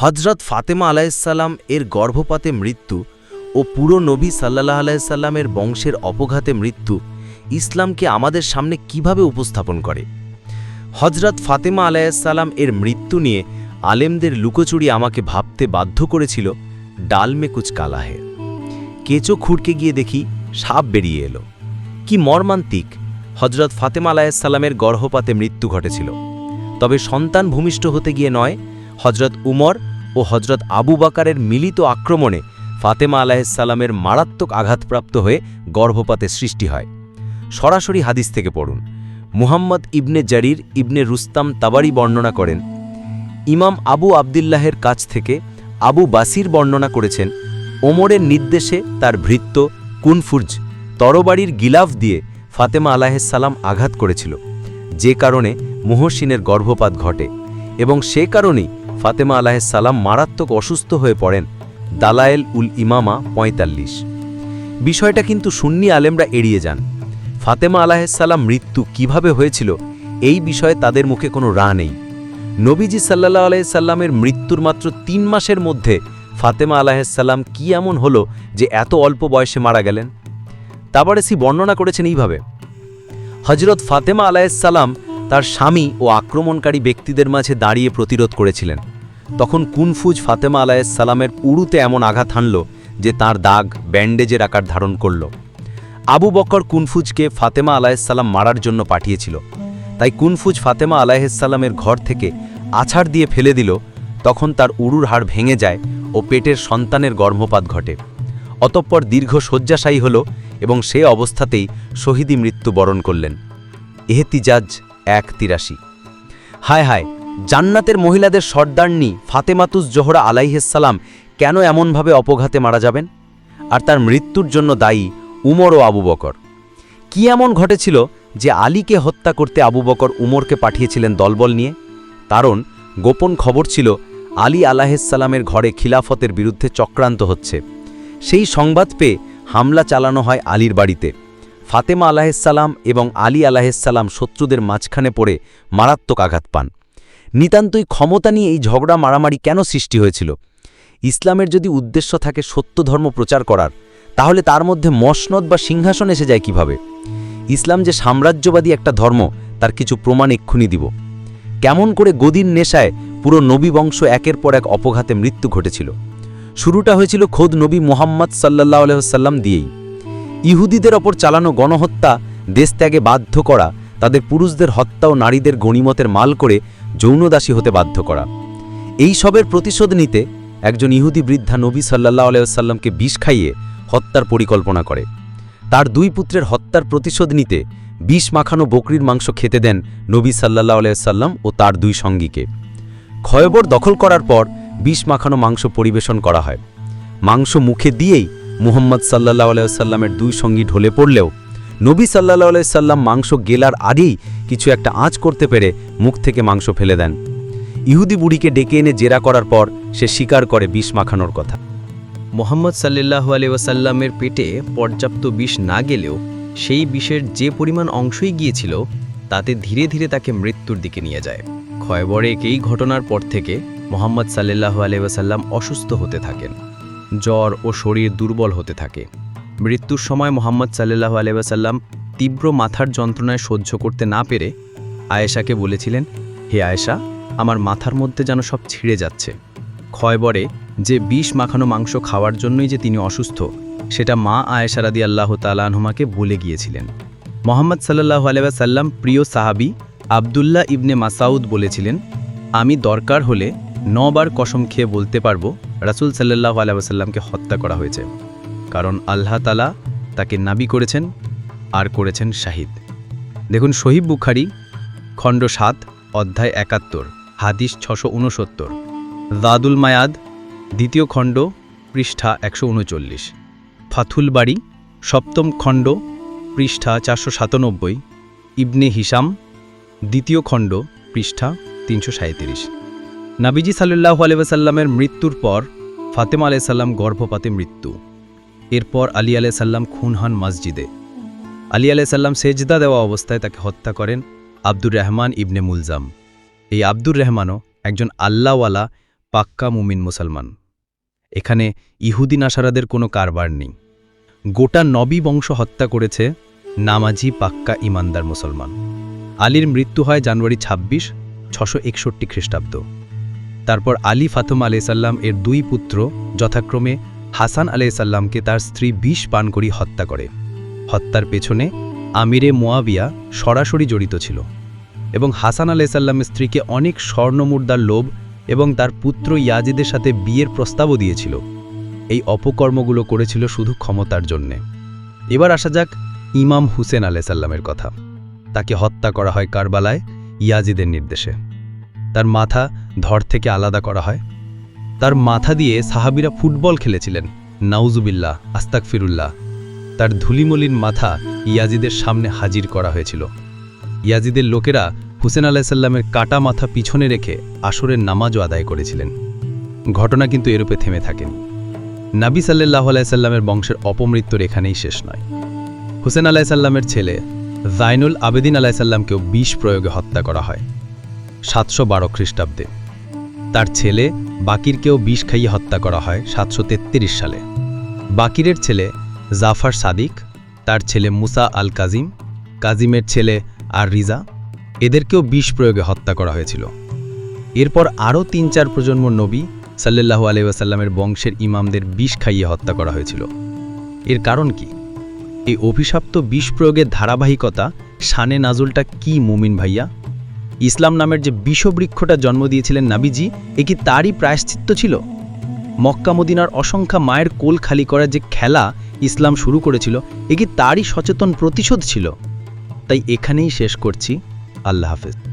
হজরত ফাতেমা আলাইসাল্লাম এর গর্ভপাতে মৃত্যু ও পুরো নবী সাল্লাহ আলাইসাল্লামের বংশের অপঘাতে মৃত্যু ইসলামকে আমাদের সামনে কীভাবে উপস্থাপন করে? হজরত ফাতেমা আলাইসাল্লাম এর মৃত্যু নিয়ে আলেমদের লুকোচুরি আমাকে ভাবতে বাধ্য করেছিল ডালমে কুচ কালা হে কেঁচো খুঁড়কে গিয়ে দেখি সাপ বেরিয়ে এলো। কি মর্মান্তিক! হজরত ফাতেমা আলাইসাল্লামের গর্ভপাতে মৃত্যু ঘটেছিল। তবে সন্তান ভূমিষ্ঠ হতে গিয়ে নয় হজরত উমর ও হজরত আবু বাকারের মিলিত আক্রমণে ফাতেমা আলাহিসাল্লামের মারাত্মক আঘাতপ্রাপ্ত হয়ে গর্ভপাতে সৃষ্টি হয়। সরাসরি হাদিস থেকে পড়ুন। মুহাম্মদ ইবনে জারির ইবনে রুস্তাম তাবারি বর্ণনা করেন, ইমাম আবু আবদুল্লাহের কাছ থেকে আবু বাসির বর্ণনা করেছেন, ওমরের নির্দেশে তার ভৃত্য কুনফুর্জ তরবারির গিলাফ দিয়ে ফাতেমা আলাহিসাল্লাম আঘাত করেছিল। যে কারণে মুহসিনের গর্ভপাত ঘটে এবং সে কারণেই ফাতেমা আলাহিসাল্লাম মারাত্মক অসুস্থ হয়ে পড়েন। দালায়েল উল ইমামা ৪৫ বিষয়টা কিন্তু সুন্নি আলেমরা এড়িয়ে যান। ফাতেমা আলাহিসাল্লাম মৃত্যু কীভাবে হয়েছিল, এই বিষয়ে তাদের মুখে কোনো রা নেই। নবীজি সাল্লাহ আলাইসাল্লামের মৃত্যুর মাত্র তিন মাসের মধ্যে ফাতেমা আলাহিসাল্লাম কি এমন হলো যে এত অল্প বয়সে মারা গেলেন? তাবারেসি বর্ণনা করেছেন এইভাবে হজরত ফাতেমা আলাইসাল্লাম তার স্বামী ও আক্রমণকারী ব্যক্তিদের মাঝে দাঁড়িয়ে প্রতিরোধ করেছিলেন। তখন কুনফুজ ফাতেমা আলাইসাল্লামের উড়ুতে এমন আঘাত হানল যে তার দাগ ব্যান্ডেজের আকার ধারণ করল। আবু বকর কুনফুজকে ফাতেমা আলাইসাল্লাম মারার জন্য পাঠিয়েছিল। তাই কুনফুজ ফাতেমা আলাইসাল্লামের ঘর থেকে আছাড় দিয়ে ফেলে দিল, তখন তার উড়ুর হাড় ভেঙে যায় ও পেটের সন্তানের গর্ভপাত ঘটে। অতঃপর দীর্ঘ শয্যাশায়ী হল এবং সে অবস্থাতেই শহীদি মৃত্যু বরণ করলেন। এহতিজাজ এক তিরাশি। হায় হায়, জান্নাতের মহিলাদের সর্দারনি ফাতেমাতুস জোহরা আলাইহেসালাম কেন এমনভাবে অপঘাতে মারা যাবেন? আর তার মৃত্যুর জন্য দায়ী উমর ও আবু বকর। কি এমন ঘটেছিল যে আলীকে হত্যা করতে আবু বকর উমরকে পাঠিয়েছিলেন দলবল নিয়ে? কারণ গোপন খবর ছিল, আলী আলাহিসাল্লামের ঘরে খিলাফতের বিরুদ্ধে চক্রান্ত হচ্ছে। সেই সংবাদ পেয়ে হামলা চালানো হয় আলীর বাড়িতে। ফাতেমা আলাহিসাল্লাম এবং আলী আলাহিসাল্লাম শত্রুদের মাঝখানে পড়ে মারাত্মক আঘাত পান। নিতান্তই ক্ষমতা নিয়ে এই ঝগড়া মারামারি কেন সৃষ্টি হয়েছিল? ইসলামের যদি উদ্দেশ্য থাকে সত্য ধর্ম প্রচার করার, তাহলে তার মধ্যে মসনদ বা সিংহাসন এসে যায় কীভাবে? ইসলাম যে সাম্রাজ্যবাদী একটা ধর্ম, তার কিছু প্রমাণ এক্ষুনি দিব। কেমন করে গদির নেশায় পুরো নবী বংশ একের পর এক অপঘাতে মৃত্যু ঘটেছিল। শুরুটা হয়েছিল খোদ নবী মোহাম্মদ সাল্লাহ আলহ্লাম দিয়েই। ইহুদিদের ওপর চালানো গণহত্যা, দেশত্যাগে বাধ্য করা, তাদের পুরুষদের হত্যা ও নারীদের গণিমতের মাল করে যৌনদাসী হতে বাধ্য করা। এই সবের প্রতিশোধ নিতে একজন ইহুদি বৃদ্ধা নবী সাল্লাহ আলাইসাল্লামকে বিষ খাইয়ে হত্যার পরিকল্পনা করে। তার দুই পুত্রের হত্যার প্রতিশোধ নিতে বিষ মাখানো বকরির মাংস খেতে দেন নবী সাল্লাহ আলাইসাল্লাম ও তার দুই সঙ্গীকে। ক্ষয়বর দখল করার পর বিষ মাখানো মাংস পরিবেশন করা হয়। মাংস মুখে দিয়েই মুহম্মদ সাল্লাহ আলাইসাল্লামের দুই সঙ্গী ঢলে পড়লেও নবী সাল্লাহ আলাইসাল্লাম মাংস গেলার আগেই কিছু একটা আঁচ করতে পেরে মুখ থেকে মাংস ফেলে দেন। ইহুদি বুড়িকে ডেকে এনে জেরা করার পর সে স্বীকার করে বিষ মাখানোর কথা। মোহাম্মদ সাল্লাহ আলিয়াসাল্লামের পেটে পর্যাপ্ত বিষ না গেলেও সেই বিষের যে পরিমাণ অংশই গিয়েছিল, তাতে ধীরে ধীরে তাকে মৃত্যুর দিকে নিয়ে যায়। ক্ষয়বরে এই ঘটনার পর থেকে মোহাম্মদ সাল্লাহ আলিয়াসাল্লাম অসুস্থ হতে থাকেন। জ্বর ও শরীর দুর্বল হতে থাকে। মৃত্যুর সময় মোহাম্মদ সাল্লাহ আলিয়াসাল্লাম তীব্র মাথার যন্ত্রণায় সহ্য করতে না পেরে আয়েশাকে বলেছিলেন, হে আয়েশা, আমার মাথার মধ্যে যেন সব ছিঁড়ে যাচ্ছে। ক্ষয়বরে যে বিষ মাখানো মাংস খাওয়ার জন্যই যে তিনি অসুস্থ, সেটা মা আয়েশা রাদি আল্লাহ তালানহুমাকে বলে গিয়েছিলেন। মোহাম্মদ সাল্লাহ আলাইসাল্লাম প্রিয় সাহাবি আবদুল্লাহ ইবনে মাসাউদ বলেছিলেন, আমি দরকার হলে নবার কসম খেয়ে বলতে পারব রাসুল সাল্লাহ আলাইসাল্লামকে হত্যা করা হয়েছে। কারণ আল্লাহ তালা তাকে নাবি করেছেন, আর করেছেন শাহিদ। দেখুন শহীদ বুখারি, খণ্ড সাত, অধ্যায় একাত্তর, হাদিস ছশো উনসত্তর দাদুল মায়াদ, দ্বিতীয় খণ্ড, পৃষ্ঠা একশো উনচল্লিশ ফাথুল বাড়ি সপ্তম খণ্ড, পৃষ্ঠা চারশো সাতানব্বই। ইবনে হিসাম দ্বিতীয় খণ্ড, পৃষ্ঠা তিনশো সাঁত্রিশ নাবিজি সাল্লাহ আলাইসাল্লামের মৃত্যুর পর ফাতেমা আলাইসাল্লাম গর্ভপাতে মৃত্যু। এরপর আলী আলাইসাল্লাম খুন হন মসজিদে। আলী আলাইসাল্লাম সেজদা দেওয়া অবস্থায় তাকে হত্যা করেন আব্দুর রহমান ইবনে মুলজাম। এই আব্দুর রহমানও একজন আল্লাহওয়ালা, পাক্কা মুমিন মুসলমান। এখানে ইহুদি নাসারাদের কোনো কারবার নেই। গোটা নবী বংশ হত্যা করেছে নামাজি পাক্কা ইমানদার মুসলমান। আলীর মৃত্যু হয় জানুয়ারি ২৬ ছশো একষট্টি খ্রিস্টাব্দ। তারপর আলী ফাতম আলাইসাল্লাম এর দুই পুত্র, যথাক্রমে হাসান আলাইসাল্লামকে তার স্ত্রী বিষ পান করি হত্যা করে। হত্যার পেছনে আমিরে মোয়াবিয়া সরাসরি জড়িত ছিল এবং হাসান আলাইসাল্লামের স্ত্রীকে অনেক স্বর্ণমুদ্রার লোভ এবং তার পুত্র ইয়াজিদের সাথে বিয়ের প্রস্তাবও দিয়েছিল। এই অপকর্মগুলো করেছিল শুধু ক্ষমতার জন্যে। এবার আসা যাক ইমাম হুসেন আলাইসাল্লামের কথা। তাকে হত্যা করা হয় কারবালায় ইয়াজিদের নির্দেশে। তার মাথা ধর থেকে আলাদা করা হয়। তার মাথা দিয়ে সাহাবিরা ফুটবল খেলেছিলেন। নাউজুবিল্লাহ আস্তাক ফিরুল্লাহ তার ধুলিমলিন মাথা ইয়াজিদের সামনে হাজির করা হয়েছিল। ইয়াজিদের লোকেরা হুসেন আলাহিসাল্লামের কাটা মাথা পিছনে রেখে আসরের নামাজও আদায় করেছিলেন। ঘটনা কিন্তু এরূপে থেমে থাকেনি। নাবি সাল্লাহ আলাইসাল্লামের বংশের অপমৃত্যুর এখানেই শেষ নয়। হুসেন আলাহিসাল্লামের ছেলে জাইনুল আবেদিন আলাহিসাল্লামকেও বিষ প্রয়োগে হত্যা করা হয়। সাতশো বারো খ্রিস্টাব্দে। তার ছেলে বাকিরকেও বিষ খাইয়ে হত্যা করা হয় সাতশো তেত্রিশ সালে। বাকিরের ছেলে জাফার সাদিক, তার ছেলে মুসা আল কাজিম কাজিমের ছেলে আর রিজা এদেরকেও বিষ প্রয়োগে হত্যা করা হয়েছিল। এরপর আরও তিন চার প্রজন্ম নবী সাল্লাল্লাহু আলাইসাল্লামের বংশের ইমামদের বিষ খাইয়ে হত্যা করা হয়েছিল। এর কারণ কি? এই অভিশপ্ত বিষ প্রয়োগের ধারাবাহিকতা শানে নাজুলটা কি মুমিন ভাইয়া? ইসলাম নামের যে বিষবৃক্ষটা জন্ম দিয়েছিলেন নাবিজি, এ কি তারই প্রায়শ্চিত্ত ছিল? মক্কা মদিনার অসংখ্য মায়ের কোল খালি করার যে খেলা ইসলাম শুরু করেছিল, এ কি তারই সচেতন প্রতিশোধ ছিল? তাই এখানেই শেষ করছি। আল্লাহ হাফেজ।